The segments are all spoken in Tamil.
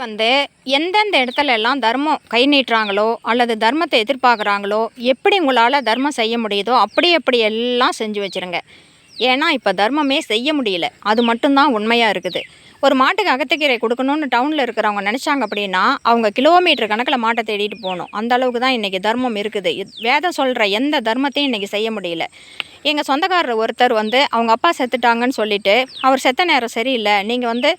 வந்து எந்தெந்த இடத்துல எல்லாம் தர்மம் கை நீட்டுறாங்களோ அல்லது தர்மத்தை எதிர்பார்க்குறாங்களோ எப்படி உங்களால் தர்மம் செய்ய முடியுதோ அப்படி அப்படி எல்லாம் செஞ்சு வச்சுருங்க. ஏன்னா இப்போ தர்மமே செய்ய முடியல. அது மட்டும்தான் உண்மையாக இருக்குது. ஒரு மாட்டுக்கு அகத்திக்கீரை கொடுக்கணும்னு டவுனில் இருக்கிறவங்க நினச்சாங்க அப்படின்னா அவங்க கிலோமீட்டர் கணக்கில் மாட்டை தேடிட்டு போகணும். அந்த அளவுக்கு தான் இன்றைக்கி தர்மம் இருக்குது. வேதம் சொல்கிற எந்த தர்மத்தையும் இன்றைக்கி செய்ய முடியல. எங்கள் சொந்தக்காரர் ஒருத்தர் வந்து அவங்க அப்பா செத்துட்டாங்கன்னு சொல்லிட்டு அவர் செத்த நேரம் சரியில்லை. நீங்கள் வந்து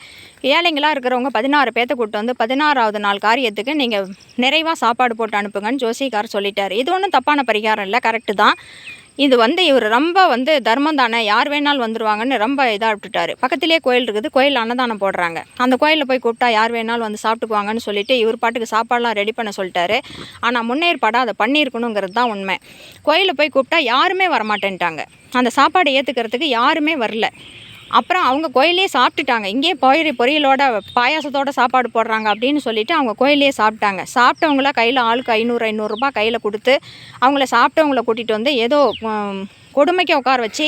ஏழைங்களாக இருக்கிறவங்க பதினாறு பேர்த்த கூட்டு வந்து பதினாறாவது நாள் காரியத்துக்கு நீங்கள் நிறைவாக சாப்பாடு போட்டு அனுப்புங்கன்னு ஜோசிக்கார் சொல்லிட்டார். இது ஒன்றும் தப்பான பரிகாரம் இல்லை. கரெக்டு தான். இது வந்து இவர் ரொம்ப வந்து தர்மம் தானே யார் வேணாலும் வந்துருவாங்கன்னு ரொம்ப இதாக விட்டுட்டாரு. பக்கத்திலே கோயில் இருக்குது கோயில் அன்னதானம் போடுறாங்க. அந்த கோயிலில் போய் கூப்பிட்டா யார் வேணாலும் வந்து சாப்பிட்டுக்குவாங்கன்னு சொல்லிட்டு இவர் பாட்டுக்கு சாப்பாடெலாம் ரெடி பண்ண சொல்லிட்டாரு. ஆனால் முன்னேற்பாடாக அதை பண்ணியிருக்கணுங்கிறது தான் உண்மை. கோயிலில் போய் கூப்பிட்டா யாருமே வரமாட்டேன்ட்டாங்க. அந்த சாப்பாடு ஏற்றுக்கிறதுக்கு யாருமே வரல. அப்புறம் அவங்க கோயிலே சாப்பிட்டுட்டாங்க. இங்கேயே பொயிறு பொரியலோட பாயாசத்தோட சாப்பாடு போடுறாங்க அப்படின்னு சொல்லிட்டு அவங்க கோயிலே சாப்பிட்டாங்க. சாப்பிட்டவங்கள கையில் ஆளுக்கு ஐநூறு ஐநூறுரூபா கையில் கொடுத்து அவங்கள சாப்பிட்டவங்கள கூட்டிகிட்டு வந்து ஏதோ கொடுமைக்கு உட்கார வச்சு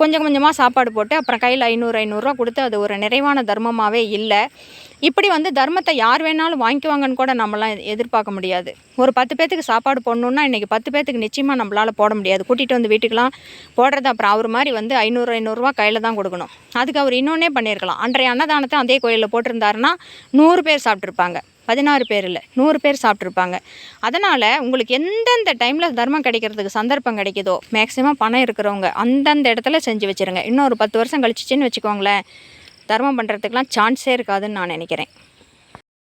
கொஞ்சம் கொஞ்சமாக சாப்பாடு போட்டு அப்புறம் கையில் ஐநூறு ஐநூறுரூவா கொடுத்து அது ஒரு நிறைவான தர்மமாகவே இல்லை. இப்படி வந்து தர்மத்தை யார் வேணாலும் வாங்கிக்குவாங்கன்னு கூட நம்மளாம் எதிர்பார்க்க முடியாது. ஒரு பத்து பேத்துக்கு சாப்பாடு போடணுன்னா இன்றைக்கி பத்து பேத்துக்கு நிச்சயமாக நம்மளால் போட முடியாது. கூட்டிகிட்டு வந்து வீட்டுக்கெலாம் போடுறது அப்புறம் அவர் மாதிரி வந்து ஐநூறு ஐநூறுரூவா கையில் தான் கொடுக்கணும். அதுக்கு அவர் இன்னொன்னே பண்ணியிருக்கலாம். அன்றைய அன்னதானத்தை அதே கோயிலில் போட்டிருந்தாருன்னா நூறு பேர் சாப்பிட்ருப்பாங்க பதினாறு பேர் இல்லை நூறு பேர் சாப்பிட்ருப்பாங்க அதனால் உங்களுக்கு எந்தெந்த டைமில் தர்மம் கிடைக்கிறதுக்கு சந்தர்ப்பம் கிடைக்குதோ மேக்ஸிமம் பணம் இருக்கிறவங்க அந்தந்த இடத்துல செஞ்சு வச்சுருங்க. இன்னும் ஒரு பத்து வருஷம் கழிச்சிச்சின்னு வச்சுக்கோங்களேன். தர்மம் பண்ணுறதுக்கெலாம் சான்ஸே இருக்காதுன்னு நான் நினைக்கிறேன்.